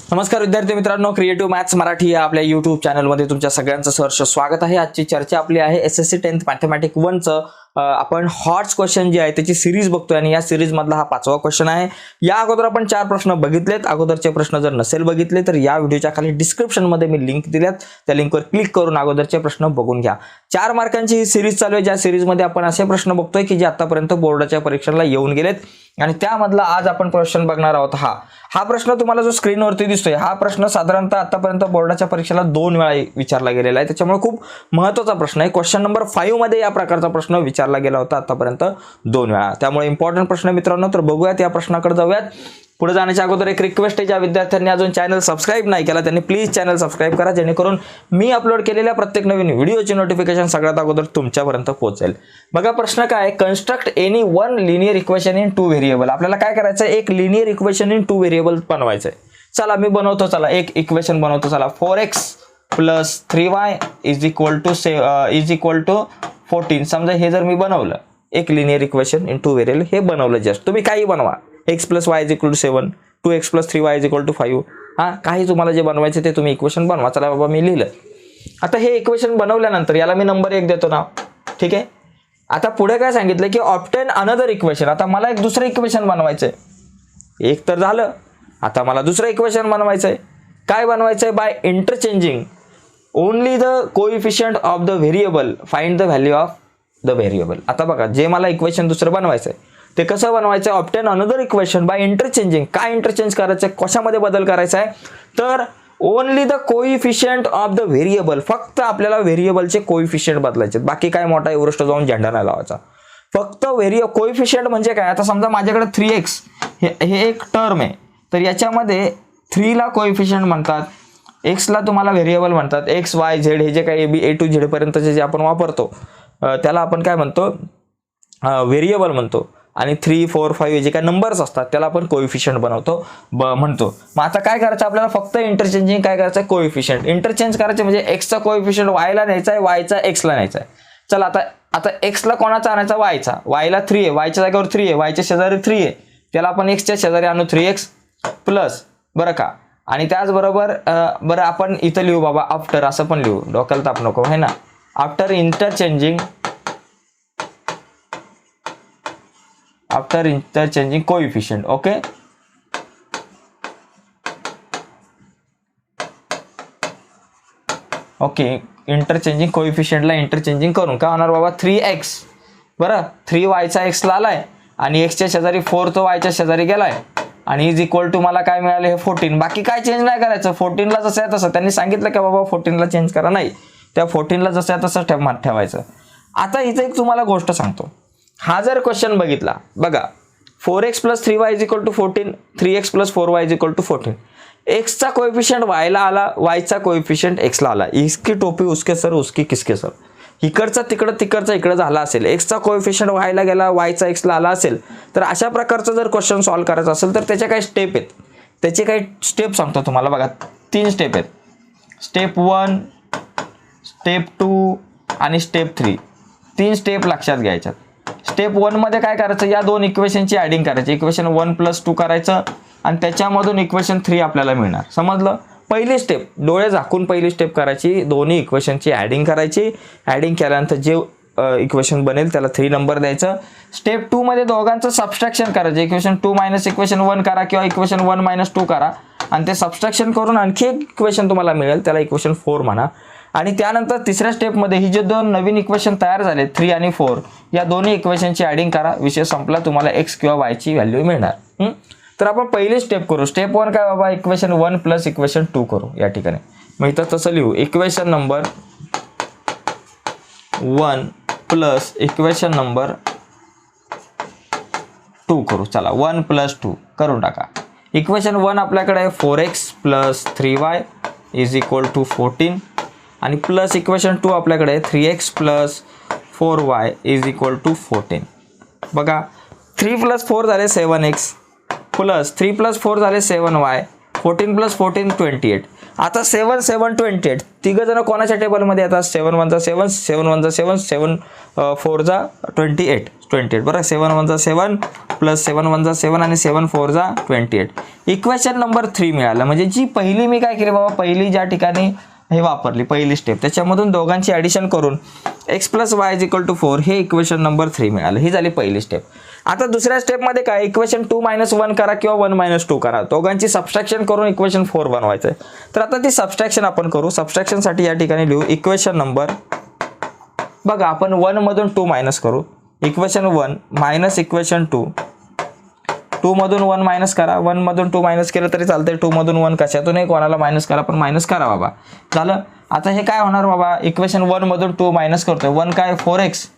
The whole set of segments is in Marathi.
नमस्कार विद्यार्थी मित्रांनो क्रिएटिव्ह मॅथ्स मराठी या आपल्या युट्यूब चॅनलमध्ये तुमच्या सगळ्यांचं सहर्ष स्वागत आहे. आजची चर्चा आपली आहे S S C tenth mathematic वनचं आपण हॉट्स क्वेश्चन जे आहे त्याची सिरीज बघतोय आणि या सिरीजमधला हा पाचवा क्वेश्चन आहे. या अगोदर आपण चार प्रश्न बघितलेत. अगोदरचे प्रश्न जर नसेल बघितले तर या व्हिडिओच्या खाली डिस्क्रिप्शनमध्ये मी लिंक दिल्यात. त्या लिंकवर क्लिक करून अगोदरचे प्रश्न बघून घ्या. चार मार्कांची ही सिरीज चालू आहे. ज्या सिरीजमध्ये आपण असे प्रश्न बघतोय की जे आतापर्यंत बोर्डाच्या परीक्षेला येऊन गेलेत. आणि त्यामधला आज आपण क्वेश्चन बघणार आहोत. हा हा प्रश्न तुम्हाला जो स्क्रीनवरती दिसतोय हा प्रश्न साधारणतः आतापर्यंत बोर्डाच्या परीक्षेला दोन वेळा विचारला गेलेला आहे. त्याच्यामुळे खूप महत्त्वाचा प्रश्न आहे. क्वेश्चन नंबर फाईव्हमध्ये या प्रकारचा प्रश्न विचारला गेला होता आतापर्यंत दोन वेळा. त्यामुळे इम्पॉर्टंट प्रश्न मित्रांनो तर बघूयात या प्रश्नाकडे जाऊयात. पुढे जाण्याच्या अगोदर एक रिक्वेस्ट आहे ज्या विद्यार्थ्यांनी अजून चॅनल सबस्क्राईब नाही केला त्यांनी प्लीज चॅनल सबस्क्राईब करा जेणेकरून मी अपलोड केलेल्या प्रत्येक नवीन व्हिडिओची नोटिफिकेशन सगळ्यात अगोदर तुमच्यापर्यंत पोहोचेल. बघा प्रश्न काय construct any one linear equation in two variable आपल्याला काय करायचं आहे एक linear equation in two variable बनवायचं आहे चला मी बनवतो चला. एक इक्वेशन बनवतो चला. Four x plus three y is equal to say is equal to fourteen समजा हे जर मी बनवलं एक linear equation in two variable हे बनवलं जस्ट तुम्ही काही बनवा. X plus y is equal to seven two x plus three y is equal to five. हां काही तुम्हाला जे बनवायचं ते तुम्ही इक्वेशन बनवा. चला बाबा मी लिहिलं. आता हे इक्वेशन बनवल्यानंतर याला मी नंबर एक देतो ना. ठीक आहे? आता पुढे काय सांगितलं की ऑप्टेन अनदर इक्वेशन आता मला एक दुसरं इक्वेशन बनवायचं आहे एक तर झालं. आता मला दुसरं इक्वेशन बनवायचं आहे काय बनवायचं आहे by interchanging only the coefficient of the variable find the value of the variable आता बघा जे मला इक्वेशन दुसरं बनवायचं आहे ते कसं बनवायचं? आहे obtain another equation by interchanging काय इंटरचेंज करायचं? आहे कशामध्ये बदल करायचा आहे? तर only the coefficient of the variable फक्त आपल्याला व्हेरिएबलचे कोइफिशियंट बदलायचे. बाकी काय मोठा एवरेस्ट जाऊन झेंडा नाही लावायचा. फक्त व्हेरिय कोइफिशियंट म्हणजे काय? आता समजा माझ्याकडे थ्री एक्स हे हे एक टर्म आहे. तर याच्यामध्ये थ्रीला कोइफिशियंट म्हणतात. एक्सला तुम्हाला व्हेरिएबल म्हणतात. एक्स वाय झेड हे जे काही ए बी ए टू झेडपर्यंतचे जे आपण वापरतो त्याला आपण काय म्हणतो? व्हेरिएबल म्हणतो. आणि थ्री फोर फाईव्ह जे काय नंबर्स असतात त्याला आपण कोइफिशियंट बनवतो. ब म्हणतो. मग आता काय करायचं? आपल्याला फक्त इंटरचेंजिंग काय करायचं आहे कोइफिशियंट इंटरचेंज करायचं म्हणजे एक्सचा कोइफिशियंट वायला न्यायचा आहे वायचा एक्सला न्यायचा आहे. चला आता आता एक्सला कोणाचा आणायचा? वायचा वायला थ्री आहे. वायच्या जागेवर थ्री आहे. वायच्या शेजारी थ्री आहे. त्याला आपण एक्सच्या शेजारी आणू. थ्री एक्स प्लस बरं का? आणि त्याचबरोबर बरं आपण इथं लिहू बाबा आफ्टर असं पण लिहू. डोक्याला ताप नको आहे ना? After interchanging after interchanging coefficient okay okay interchanging कोइफिशियंटला interchanging करून काय होणार बाबा? थ्री एक्स बरं? थ्री वायचा एक्सला आलाय आणि एक्सच्या शेजारी फोर तो वायच्या शेजारी गेलाय. आणि इज इक्वल टू मला काय मिळाले? हे फोर्टीन बाकी काय चेंज नाही करायचं. फोर्टीनला जसं आहे तसं. त्यांनी सांगितलं का बाबा फोर्टीनला चेंज करा नाही. त्या फोर्टीनला जसं आहे तसं ठेव ठेवायचं. आता इथं एक तुम्हाला गोष्ट सांगतो. हा जर क्वेश्चन बघितला बघा four x plus three y is equal to fourteen three x plus four y is equal to fourteen एक्सचा कोएफिशियंट वायला आला वायचा कोएफिशियंट एक्सला आला. इसकी टोपी उसके सर उसकी किसके सर? इकडचा तिकडं तिकडचा इकडं झाला असेल. एक्सचा कोएफिशियंट व्हायला गेला वायचा एक्सला आला असेल. तर अशा प्रकारचं जर क्वेश्चन सॉल्व्ह करायचं असेल तर त्याच्या काही स्टेप आहेत. त्याचे काही स्टेप सांगतो तुम्हाला. बघा तीन स्टेप आहेत. स्टेप वन स्टेप टू आणि स्टेप थ्री तीन स्टेप लक्षात घ्यायच्यात. स्टेप वनमध्ये काय करायचं? या दोन इक्वेशनची ॲडिंग करायची. इक्वेशन वन प्लस टू करायचं. आणि त्याच्यामधून इक्वेशन थ्री आपल्याला मिळणार. समजलं? पहिली स्टेप डोळे झाकून पहिली स्टेप करायची. दोन्ही इक्वेशनची ॲडिंग करायची. ॲडिंग केल्यानंतर जे इक्वेशन बनेल त्याला थ्री नंबर द्यायचं. स्टेप टूमध्ये दोघांचं सबस्ट्रॅक्शन करायचं. Equation two minus equation one करा किंवा इक्वेशन वन मायनस टू करा. आणि ते सबस्ट्रॅक्शन करून आणखी एक इक्वेशन तुम्हाला मिळेल. त्याला इक्वेशन फोर म्हणा. आणि त्यानंतर तिसऱ्या स्टेपमध्ये ही जे दोन नवीन इक्वेशन तयार झाले थ्री आणि फोर या दोन्ही इक्वेशनची ॲडिंग करा. विषय संपला तुम्हाला एक्स किंवा वायची व्हॅल्यू मिळणार. तर आपण पहिली स्टेप करू. स्टेप वन काय बाबा? Equation one plus equation two करू या ठिकाणी. मग इथं तसं लिहू. Equation number one plus equation number two करू. चला वन प्लस टू करून टाका. इक्वेशन वन आपल्याकडे आहे four x plus three y is equal to fourteen आणि प्लस इक्वेशन टू आपल्याकडे three x plus four y is equal to fourteen बघा थ्री प्लस फोर झाले seven x plus three plus four झाले seven y fourteen plus fourteen twenty eight आता सेवन सेवन ट्वेंटी एट तिघंजणं कोणाच्या टेबलमध्ये येतात? सेवन वनचा सेवन सेवन वनचा सेवन सेवन फोरचा ट्वेंटी एट ट्वेंटी एट बरं? Seven one seven plus seven one seven आणि सेवन फोरचा twenty eight equation number three मिळालं. म्हणजे जी पहिली मी काय केली बाबा? पहिली ज्या ठिकाणी हे वापरली पहिली स्टेप त्याच्यामधून दोघांची ॲडिशन करून x plus y is equal to four हे इक्वेशन नंबर थ्री मिळालं. ही झाली पहिली स्टेप आता दुसऱ्या स्टेपमध्ये काय? इक्वेशन टू मायनस वन करा किंवा वन मायनस टू करा. दोघांची सबस्ट्रॅक्शन करून इक्वेशन फोर बनवायचं आहे तर आता ती सबस्ट्रॅक्शन आपण करू. सबस्ट्रॅक्शनसाठी या ठिकाणी लिहू. इक्वेशन नंबर बघा आपण वनमधून टू मायनस करू. Equation one minus equation two टूमधून one minus करा. वनमधून टू मायनस केलं तरी चालतंय. टूमधून वन कशातूनही कोणाला मायनस करा पण मायनस करा बाबा. झालं? आता हे काय होणार बाबा? इक्वेशन वनमधून टू मायनस करतोय. वन काय? फोर एक्स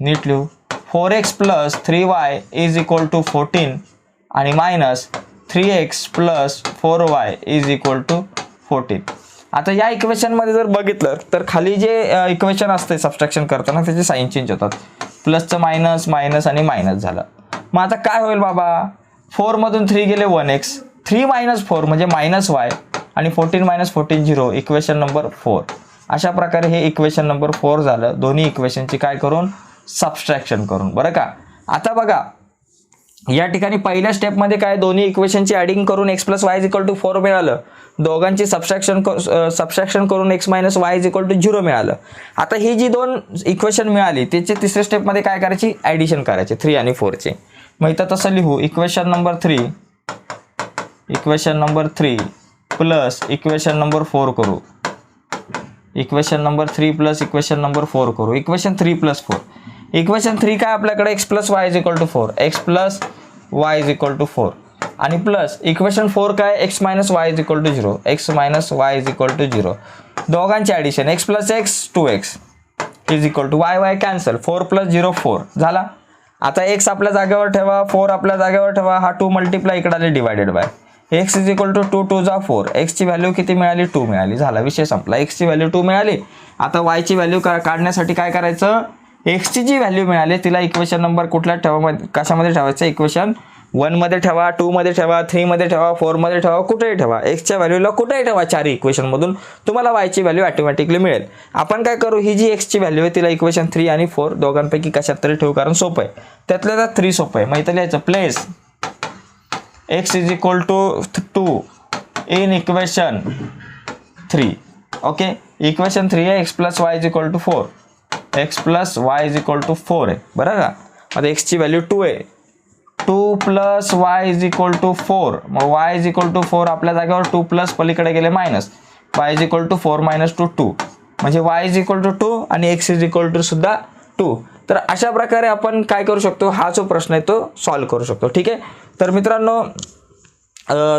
नीट लिहू. Four x plus three y is equal to fourteen आणि minus three x plus four y is equal to fourteen आता या इक्वेशनमध्ये जर बघितलं तर खाली जे इक्वेशन असते सबस्ट्रॅक्शन करताना त्याचे साईन चेंज होतात. प्लसचं मायनस मायनस आणि मायनस झालं. मग आता काय होईल बाबा? फोरमधून थ्री गेले one x three minus four म्हणजे मायनस वाय आणि fourteen minus fourteen zero equation number four अशा प्रकारे हे इक्वेशन नंबर फोर झालं. दोन्ही इक्वेशनची काय करून? सबस्ट्रॅक्शन करून. बरं का? आता बघा. या ठिकाणी पहिल्या स्टेपमध्ये काय? दोन्ही इक्वेशनची ॲडिंग करून x plus y is equal to four मिळालं. दोघांची सबस्ट्रॅक्शन सबस्ट्रॅक्शन करून x minus y is equal to zero मिळालं. आता ही जी दोन इक्वेशन मिळाली त्याचे तिसऱ्या स्टेपमध्ये काय करायची? ॲडिशन करायची. थ्री आणि फोरचे मग इथं तसं लिहू. Equation number three equation number three plus equation number four करू. Equation number three plus equation number four करू. Equation three plus four equation three काय आपल्याकडे? X plus y is equal to four x plus y is equal to four आणि प्लस इक्वेशन फोर काय? X minus y is equal to zero x minus y is equal to zero दोघांची addition x plus x two x is equal to y y cancel four plus zero four झाला? आता एक्स आपल्या जागेवर ठेवा फोर आपल्या जागेवर ठेवा हा टू मल्टिप्लाय इकडे आले divided by x is equal to two two two four एक्सची value किती मिळाली? टू मिळाली. झाला विषय संपला. एक्सची व्हॅल्यू टू मिळाली. आता वायची व्हॅल्यू का काढण्यासाठी काय करायचं? एक्सची जी व्हॅल्यू मिळाली तिला इक्वेशन नंबर कुठल्या ठेवा कशामध्ये ठेवायचं? इक्वेशन वनमध्ये ठेवा टूमध्ये ठेवा थ्रीमध्ये ठेवा फोरमध्ये ठेवा कुठेही ठेवा. एक्सच्या व्हॅल्यूला कुठेही ठेवा चार इक्वेशनमधून तुम्हाला वायची व्हॅल्यू ऑटोमॅटिकली मिळेल. आपण काय करू? ही जी एक्सची व्हॅल्यू आहे तिला इक्वेशन थ्री आणि फोर दोघांपैकी कशात तरी ठेवू कारण सोपं आहे. त्यातल्या त्यात थ्री सोपं आहे. माहिती लिहायचं? Place x is equal to two in equation three okay equation three आहे x plus y is equal to four x plus y is equal to four आहे. बरं का? आता एक्सची व्हॅल्यू टू आहे. Two plus y is equal to four. मग y is equal to four आपल्या जागेवर टू प्लस पलीकडे गेले minus. Y is equal to four minus two two. म्हणजे y is equal to two आणि एक्स इज इक्वल टू सुद्धा टू. तर अशा प्रकारे आपण काय करू शकतो? हा जो प्रश्न आहे तो सॉल्व्ह करू शकतो. ठीक आहे? तर मित्रांनो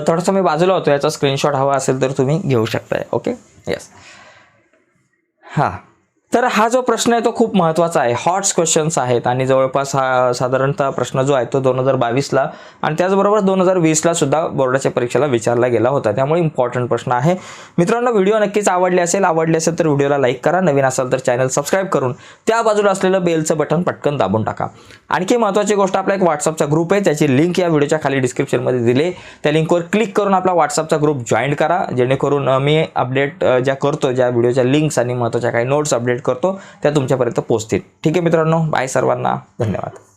थोडंसं मी बाजूला होतो. याचा स्क्रीनशॉट हवा असेल तर तुम्ही घेऊ शकताय. ओके येस हां. तर हा जो प्रश्न आहे तो खूप महत्त्वाचा आहे. हॉट्स क्वेश्चन्स आहेत आणि जवळपास हा साधारणतः प्रश्न जो आहे तो दोन हजार बावीसला आणि त्याचबरोबर दोन हजार वीसला सुद्धा बोर्डाच्या परीक्षेला विचारला गेला होता. त्यामुळे इम्पॉर्टंट प्रश्न आहे. मित्रांनो व्हिडिओ नक्कीच आवडले असेल आवडले असेल तर व्हिडिओला लाईक करा. नवीन असाल तर चॅनल सबस्क्राईब करून त्या बाजूला असलेलं बेलचं बटन पटकन दाबून टाका. आणखी महत्त्वाची गोष्ट आपला एक व्हॉट्सअपचा ग्रुप आहे त्याची लिंक या व्हिडिओच्या खाली डिस्क्रिप्शनमध्ये दिली. त्या लिंकवर क्लिक करून आपला व्हॉट्सअपचा ग्रुप जॉईन करा. जेणेकरून मी अपडेट ज्या करतो ज्या व्हिडिओच्या लिंक्स आणि महत्त्वाच्या काही नोट्स अपडेट करतो त्या तुमच्यापर्यंत पोहोचतील. ठीक आहे मित्रांनो बाय सर्वांना धन्यवाद.